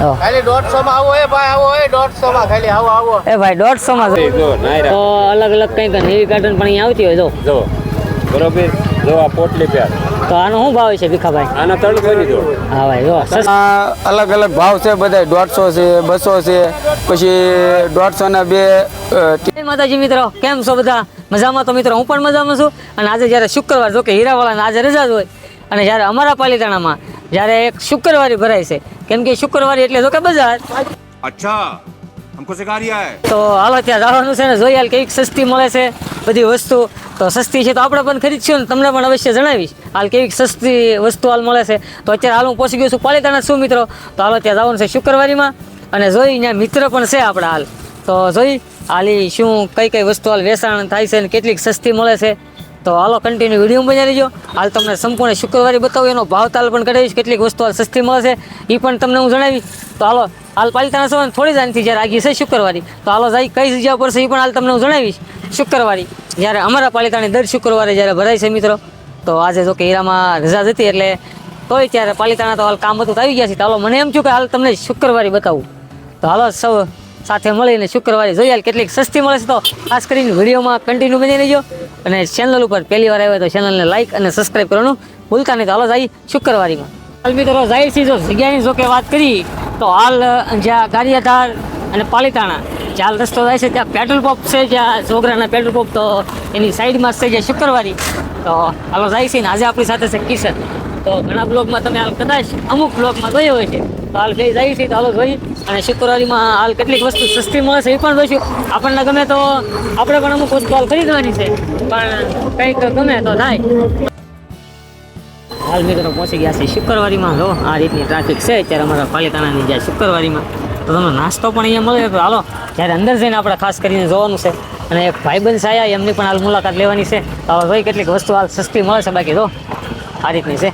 તો ખાલી દોઢસો માં આવો એ ભાઈ આવો એ દોઢસો માં ખાલી આવો આવો. એ ભાઈ દોઢસો માં જો તો અલગ અલગ કઈ નેવી પેટર્ન પણ આવતી હોય જો. બરોબર? જો આ પોટલી પેર તો આનો શું ભાવ છે ભીખાભાઈ? આના ત્રણસો ની જોડ? હા ભાઈ જો. અલગ અલગ ભાવ છે બધા દોઢસો છે બસો છે પછી દોઢસો ના બે માતાજી મિત્રો કેમ છો બધા? મજામાં તો મિત્રો હું પણ મજામાં છું. અને આજે જ્યારે શુક્રવાર જો કે હીરાવાળાને આજે રજા જ હોય. અને જ્યારે અમારા પાલિતાણામાં જ્યારે એક શુક્રવારી ભરાય છે. કેમ કે શુક્રવારી એટલે તો કે બજાર. અચ્છા હમકો સિખા રહ્યા હે તો હાલો ત્યાં જવાનું છે ને જોઈએ હાલ કેવી સસ્તી મળે છે બધી વસ્તુ. તો સસ્તી છે તો આપણે પણ ખરીદશું ને તમને પણ અવશ્ય જણાવીશ. હાલ કેવી સસ્તી વસ્તુ હાલ મળે છે. તો અત્યારે હાલ હું પહોંચી ગયો છું પાલિતાના શું મિત્રો. તો હાલો ત્યાં જવાનું છે શુક્રવારીમાં. અને જોઈ ત્યાં મિત્ર પણ છે આપણા હાલ. તો જોઈ ઈ શું કઈ કઈ વસ્તુ હાલ વેચાણ થાય છે ને કેટલીક સસ્તી મળે છે, તો હાલો કન્ટિન્યુ વીડિયો બનાવી લેજો હાલ તમને સંપૂર્ણ શુક્રવારે બતાવું, એનો ભાવ તાલ પણ કરાવીશ કેટલીક વસ્તુ હાલ સસ્તી મળે છે એ પણ તમને હું જણાવીશ. તો હાલો, હાલ પાલિતાના સવારે થોડી જાણથી જ્યારે આગી છે શુક્રવારી, તો હાલો જાય, કઈ જગ્યા પર છે એ પણ હાલ તમને હું જણાવીશ. શુક્રવારી, જ્યારે અમારા પાલિતાની દર શુક્રવારે જ્યારે ભરાય છે મિત્રો, તો આજે જો કે હીરામાં રજા જતી એટલે તોય ત્યારે પાલિતાણા તો હાલ કામ બધું આવી ગયા છે. તો હાલો, મને એમ થયું કે હાલ તમને શુક્રવારી બતાવું. તો હાલો, સૌ સાથે મળીને શુક્રવારે જોઈએ કેટલીક સસ્તી મળે છે તો ખાસ કરીને વિડીયોમાં કન્ટિન્યુ બની રહેજો. અને ચેનલ ઉપર પહેલી વાર આવ્યો તો ચેનલને લાઈક અને સબસ્ક્રાઈબ કરવાનું ભૂલતા નહીં. તો હાલો જાય શુક્રવારીમાં. હાલ મિત્રો જાય છે જો જગ્યાની જો કે વાત કરી, તો હાલ જ્યાં ગારિયાધાર અને પાલિતાણા, જ્યાં હાલ રસ્તો જાય છે, ત્યાં પેટ્રોલ પંપ છે, જ્યાં જોગરાના પેટ્રોલ પંપ તો એની સાઈડમાં જ છે જ્યાં શુક્રવારી. તો હાલો જાય છે ને, આજે આપણી સાથે છે કિશન. તો ઘણા બ્લોગમાં તમે હાલ કદાચ અમુક બ્લોગમાં જોયો હોય છે. હાલ લઈ જાય છે હાલો જોઈ અને શુક્રવારીમાં હાલ કેટલીક વસ્તુ સસ્તી મળશે એ પણ જોઈશું. આપણને ગમે તો આપણે પણ અમુક વસ્તુ હાલ ખરીદવાની છે, પણ કંઈક ગમે તો થાય. હાલ મિત્રો પહોંચી ગયા છે શુક્રવારીમાં. જો, આ રીતની ટ્રાફિક છે, અત્યારે અમારા પાલિતાણાની જ્યાં શુક્રવારીમાં. તો તમને નાસ્તો પણ અહીંયા મળે તો હાલો, જ્યારે અંદર જઈને આપણે ખાસ કરીને જોવાનું છે. અને એક ભાઈબંધ સાયા એમની પણ હાલ મુલાકાત લેવાની છે. તો હવે કેટલીક વસ્તુ હાલ સસ્તી મળે છે બાકી, જો. આ રીતની છે.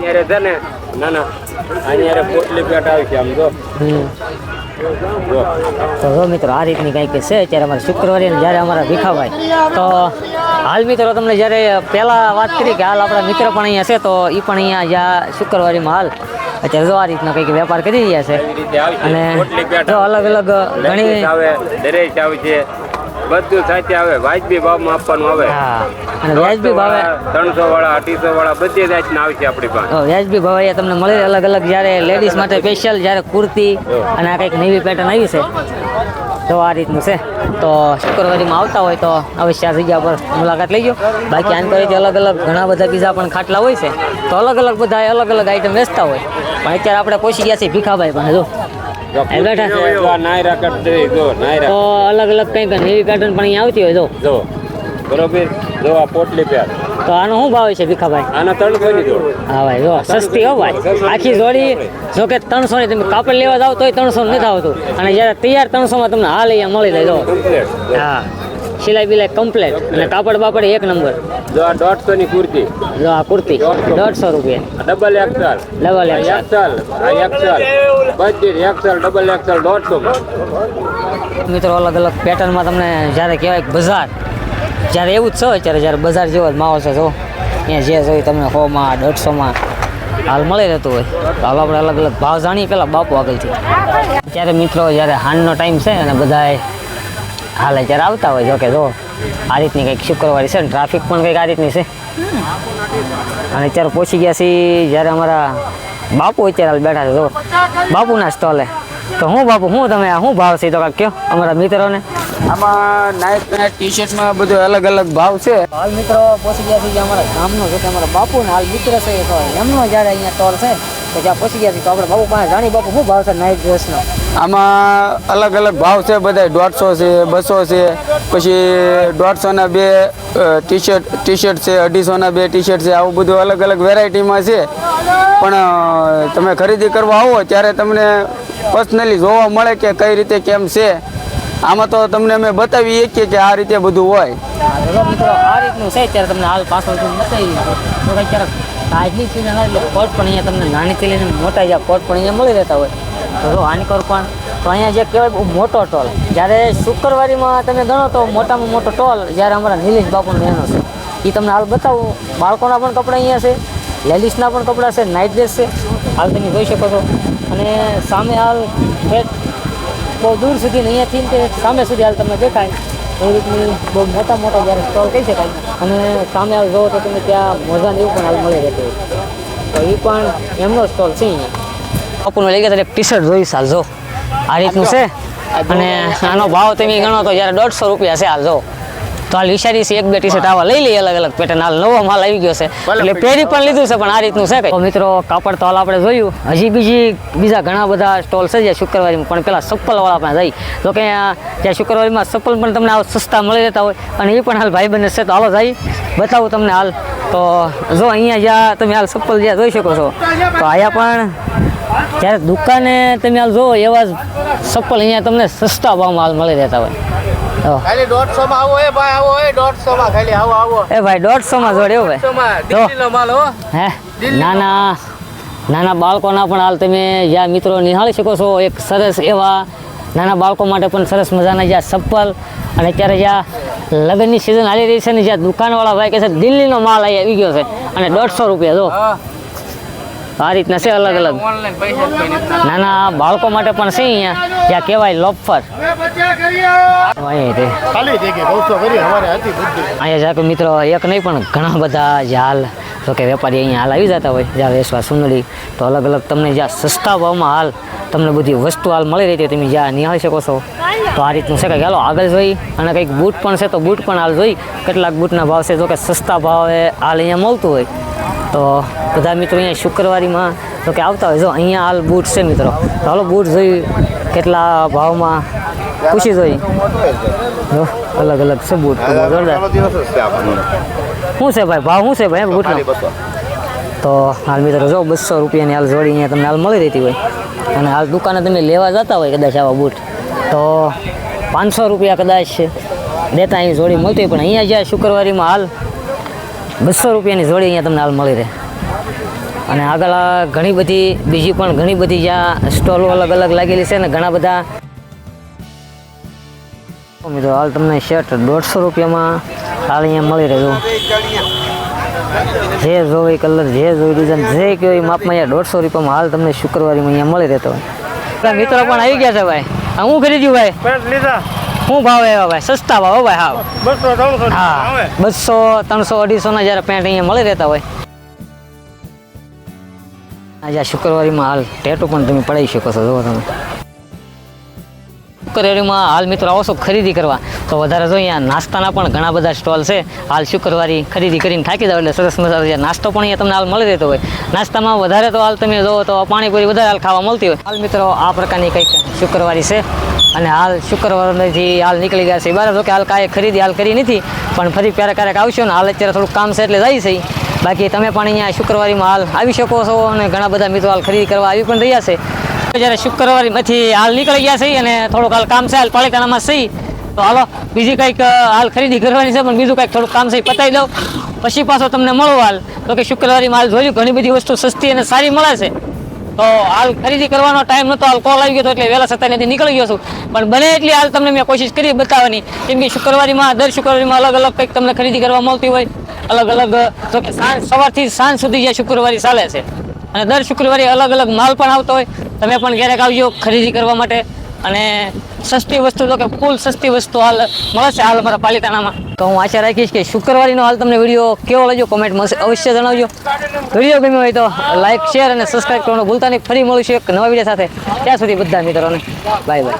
અહીંયા છે ને ના ના અહીંયા પોટલી પેટ આવી છે આમ જો. તો મિત્રો આ રીતની કંઈક છે ત્યારે અમારે શુક્રવારે જ્યારે અમારા ભીખાભાઈ. તો હાલ મિત્રો તમને જ્યારે પહેલાં વાત કરી કે હાલ આપણા મિત્ર પણ અહીંયા છે તો એ પણ અહીંયા જ્યાં શુક્રવારીમાં હાલ. અત્યારે જો આ રીતના કંઈક વેપાર કરી રહ્યા છે. અને જો અલગ અલગ ઘણી આવે દરેક આવે છે. બધું સાથે આવે. વાજબી ભાવમાં આપવાનું આવે. અને વ્યાજબી ભાવે ત્રણસો વાળા અઢીસો વાળા બધી જાતના આવશે આપણી પાસે. વ્યાજબી ભાવે અહીંયા તમને મળે. અલગ અલગ જ્યારે લેડીઝ માટે સ્પેશિયલ જ્યારે કુર્તી અને આ કંઈક નવી પેટર્ન આવી છે તો આ રીતનું છે. તો શુક્રવારીમાં આવતા હોય તો અવશ્ય આ જગ્યા પર મુલાકાત લઈ જાઓ બાકી આન કરીથી અલગ અલગ ઘણા બધા બીજા પણ ખાટલા હોય છે. તો અલગ અલગ બધા અલગ અલગ આઈટમ વેચતા હોય. પણ અત્યારે આપણે પહોંચી ગયા છીએ ભીખાભાઈ પણ જો. બેઠા છે. જો નાયરા કટ છે, જો નાયરા. તો અલગ અલગ કંઈક નેવી પેટર્ન પણ અહીંયા આવતી હોય જો. જો બરોબર? જો આ પોટલી પેર. તો આનો શું ભાવ છે ભીખાભાઈ? આના ત્રણસો ની જોડ. હા ભાઈ જો સસ્તી હો ભાઈ. આખી જોડી જો કે ત્રણસો ની તમે કાપડ લેવા જાવ તોય ત્રણસો નથી આવતું. અને જ્યારે તૈયાર ત્રણસો માં તમને હાલ અહીંયા મળી જાય જો. હા. સિલાઈ બિલાઈ કમ્પ્લેટ અને કાપડ બાપડ એક નંબર જો આ દોઢસો ની કુર્તી. જો આ કુર્તી. દોઢસો. રૂપિયા. Double XL double XL. XL બધી એક્સલ ડબલ એક્સલ દોઢસો મિત્રો અલગ અલગ પેટર્નમાં તમને જ્યારે કહેવાય બજાર જ્યારે એવું જ છે અત્યારે જ્યારે બજાર જેવો જ માહોલ છે જો. અહીંયા જે જોઈ તમને સોમાં દોઢસોમાં હાલ મળી રહેતું હોય. તો હાલ આપણે અલગ અલગ ભાવ જાણીએ પહેલાં બાપુ આગળથી. ત્યારે મિત્રો જ્યારે હાનનો ટાઈમ છે અને બધાએ હાલે ત્યારે આવતા હોય જોકે જો. આ રીતની કંઈક શુક્રવારી છે ને ટ્રાફિક પણ કંઈક આ રીતની છે. અને અત્યારે પહોંચી ગયા છીએ જ્યારે અમારા બાપુ અત્યારે હાલ બેઠા છે જો. બાપુના સ્ટોલે. તો હું બાપુ હું તમે આ શું ભાવ છે તો કાંક કયો અમારા મિત્રોને. આમાં નાઇટ નાઇટ ટી શર્ટમાં બધું અલગ અલગ ભાવ છે. હાલ મિત્રો પહોંચી ગયા છે અમારા ગામનો છે કે અમારા બાપુ ને હાલ મિત્ર છે એમનો જ્યારે અહીંયા સ્ટોલ છે તો જ્યાં પહોંચી ગયા છે તો આપણે બાપુ પાસે જાણી બાપુ શું ભાવ છે નાઇટ ડ્રેસનો આમાં અલગ અલગ ભાવ છે બધા દોઢસો છે, બસો છે, પછી દોઢસોના બે ટી શર્ટ ટી શર્ટ છે, અઢીસોના બે ટી શર્ટ છે, આવું બધું અલગ અલગ વેરાયટીમાં છે. પણ તમે ખરીદી કરવા આવો ત્યારે તમને પર્સનલી જોવા મળે કે કઈ રીતે કેમ છે. આમાં તો તમને અમે બતાવી શકીએ કે આ રીતે બધું હોય. આ રીતનું છે ત્યારે તમને હાલ પાછળથી બતાવી આજની સીઝન આવે પણ અહીંયા તમને નાનીથી લઈને મોટા જ્યાં પણ અહીંયા મળી રહેતા હોય. તો આની પણ તો અહીંયા જે કહેવાય મોટો ટોલ. જ્યારે શુક્રવારીમાં તમે ગણો તો મોટામાં મોટો ટોલ જ્યારે અમારા નિલેશ બાપુનો એનો છે. એ તમને હાલ બતાવું. બાળકોના પણ કપડાં અહીંયા છે. લેડીઝના પણ કપડાં છે. નાઇટ ડ્રેસ છે. હાલ તમે જોઈ શકો છો. અને સામે હાલ ઠેઠ બહુ દૂર સુધી અહીંયાથી તે સામે સુધી હાલ તમને દેખાય. એ રીતની બહુ મોટા મોટા જ્યારે સ્ટોલ કહી શકાય. અને સામે હાલ જોવો તો તમે ત્યાં મોજાને એવું પણ હાલ મળી રહેતું તો એ પણ એમનો સ્ટોલ છે અહીંયા. બાપુનું લઈ ગયા ત્યારે ટી શર્ટ જોઈશ હાલ જો. આ રીતનું છે. અને આનો ભાવ તમે ગણો તો જ્યારે દોઢસો રૂપિયા છે હાલ જો. તો હાલ વિચારી છે એક બે ટી શર્ટ આવા લઈ લઈએ અલગ અલગ પેટર્ન હાલ નવો માલ આવી ગયો છે. એટલે પહેરી પણ લીધું છે પણ આ રીતનું છે કંઈ. મિત્રો કાપડ તો હાલ આપણે જોયું. હજી બીજી બીજા ઘણા બધા સ્ટોલ છે જ્યાં શુક્રવારીમાં પણ પેલા ચપ્પલવાળા પણ જઈ. તો કે જ્યાં શુક્રવારીમાં ચપ્પલ પણ તમને આવા સસ્તા મળી રહેતા હોય અને એ પણ હાલ ભાઈ બંને છે તો હાલો જઈ બતાવું તમને હાલ. તો જો અહીંયા જ્યાં તમે હાલ ચપ્પલ જ્યાં જોઈ શકો છો તો અહીંયા પણ જ્યારે દુકાને તમે હાલ જુઓ એવા જ ચપ્પલ અહીંયા તમને સસ્તા ભાવમાં હાલ મળી રહેતા હોય. ખાલી દોઢસો માં આવો એ ભાઈ આવો એ દોઢસો માં ખાલી આવો આવો. એ ભાઈ દોઢસોમાં જોડે એવું દોઢસો માં દિલ્હીનો માલ હો. હે? નાના નાના બાળકોના પણ હાલ તમે જ્યાં મિત્રો નિહાળી શકો છો એક સરસ એવા નાના બાળકો માટે પણ સરસ મજાના જ્યાં ચપ્પલ અને અત્યારે જ્યાં લગ્નની સિઝન હાલી રહી છે ને જ્યાં દુકાનવાળા ભાઈ કહે છે દિલ્હીનો માલ અહીંયા આવી ગયો છે. અને દોઢસો રૂપિયા જો. આ રીતના છે અલગ અલગ. ના જ નાના બાળકો માટે પણ છે અહીંયા. ત્યાં કહેવાય લોફર અહીંયા તે. અહીંયા જાકે મિત્રો એક નહીં પણ ઘણા બધા જે હાલ જો કે વેપારી અહીંયા હાલ આવી જતા હોય. જ્યાં વેસવા સુંદરી. તો અલગ અલગ તમને જ્યાં સસ્તા ભાવમાં હાલ તમને બધી વસ્તુ હાલ મળી રહી છે તમે જ્યાં નિહાળી શકો છો. તો આ રીતનું છે કે ચાલો આગળ જોઈ. અને કંઈક બૂટ પણ છે તો બૂટ પણ હાલ જોઈ. કેટલાક બૂટના ભાવ છે જો કે સસ્તા ભાવે હાલ અહીંયા મળતું હોય. તો બધા મિત્રો અહીંયા શુક્રવારીમાં તો કે આવતા હોય. જો અહીંયા હાલ બૂટ છે મિત્રો. તો હાલો બૂટ જોઈ કેટલા ભાવમાં પૂછી જોઈ. અલગ અલગ છે બૂટ. જોરદાર. શું છે ભાઈ? ભાવ શું છે ભાઈ બૂટનો? તો હાલ મિત્રો જો બસો રૂપિયાની હાલ જોડી અહીંયા તમને હાલ મળી રહેતી હોય. અને હાલ દુકાને તમે લેવા જતા હોય કદાચ આવા બૂટ. તો પાંચસો રૂપિયા કદાચ દેતા અહીં જોડી મળતી હોય. પણ અહીંયા જ્યાં શુક્રવારીમાં હાલ બસો રૂપિયાની જોડી અહીંયા તમને હાલ મળી રહે. અને આગળ આ ઘણી બધી બીજી પણ ઘણી બધી જ્યાં સ્ટોલો અલગ અલગ લાગેલી છે ને ઘણા બધા. મિત્રો હાલ તમને શર્ટ દોઢસો રૂપિયામાં હાલ અહીંયા મળી રહ્યું. જે જોવે કલર જે જોઈ ડિઝાઇન જે કયો એ માપમાં અહીંયા દોઢસો રૂપિયામાં હાલ તમને શુક્રવારીમાં અહીંયા મળી રહેતો. હોય મિત્રો પણ આવી ગયા છે ભાઈ. હું ખરીદ્યું ભાઈ? લીધા. શું ભાવ આવ્યા ભાઈ સસ્તા ભાવ ભાઈ હા બસો ત્રણસો હા બસો ત્રણસો અઢીસોના જયારે પેન્ટ અહીંયા મળી રહેતા હોય. આજે શુક્રવારીમાં હાલ ટેટો પણ તમે પડાવી શકો છો જુઓ તમે. શુક્રવારીમાં હાલ મિત્રો આવો છો ખરીદી કરવા. તો વધારે જો અહીંયા નાસ્તાના પણ ઘણા બધા સ્ટોલ છે. હાલ શુક્રવારી ખરીદી કરીને થાકી જાવ એટલે સરસ મજાનો નાસ્તો પણ અહીંયા તમને હાલ મળી રહેતો હોય. નાસ્તામાં વધારે તો હાલ તમે જોવો તો પાણીપુરી વધારે હાલ ખાવા મળતી હોય. હાલ મિત્રો આ પ્રકારની કંઈક શુક્રવારી છે. અને હાલ શુક્રવારથી હાલ નીકળી ગયા છે બરાબર કે હાલ કાંઈ ખરીદી હાલ કરી નથી, પણ ફરી ક્યારેક ક્યારેક આવશો ને હાલ અત્યારે થોડુંક કામ છે એટલે જાય છે. બાકી તમે પણ અહીંયા શુક્રવારીમાં હાલ આવી શકો છો અને ઘણા બધા મિત્રો હાલ ખરીદી કરવા આવી પણ રહ્યા છે. જ્યારે શુક્રવારીમાંથી હાલ નીકળી ગયા છે અને થોડુંક હાલ કામ છે, હાલ પાલિતાણામાં છે, તો હાલો, બીજી કંઈક હાલ ખરીદી કરવાની છે, પણ બીજું કંઈક થોડુંક કામ છે પતાવી દઉં. પછી પાછો તમને મળો હાલ. તો કે શુક્રવારીમાં હાલ જોયું ઘણી બધી વસ્તુ સસ્તી અને સારી મળે છે. તો હાલ ખરીદી કરવાનો ટાઈમ નહોતો હાલ કોલ આવી ગયો એટલે વહેલા છતાં નથી નીકળી ગયો છું. પણ બને એટલી હાલ તમને મેં કોશિશ કરી બતાવવાની. કેમ કે શુક્રવારીમાં, દર શુક્રવારીમાં અલગ અલગ કંઈક તમને ખરીદી કરવા મળતી હોય. અલગ અલગ તો કે સાંજ, સવારથી સાંજ સુધી જે શુક્રવારી ચાલે છે. અને દર શુક્રવારે અલગ અલગ માલ પણ આવતો હોય. તમે પણ ક્યારેક આવજો ખરીદી કરવા માટે. અને સસ્તી વસ્તુ તો કે ફૂલ સસ્તી વસ્તુ હાલ મળે છે હાલ અમારા પાલિતાણામાં. તો હું આશા રાખીશ કે શુક્રવારીનો હાલ તમને વીડિયો કેવો લાગ્યો મળશે અવશ્ય જણાવજો. વીડિયો ગમ્યો હોય તો લાઇક શેર અને સબસ્ક્રાઈબ કરવાનું ભૂલતા નહીં. ફરી મળીશું એક નવા વીડિયો સાથે. ત્યાં સુધી બધા મિત્રોને. Bye bye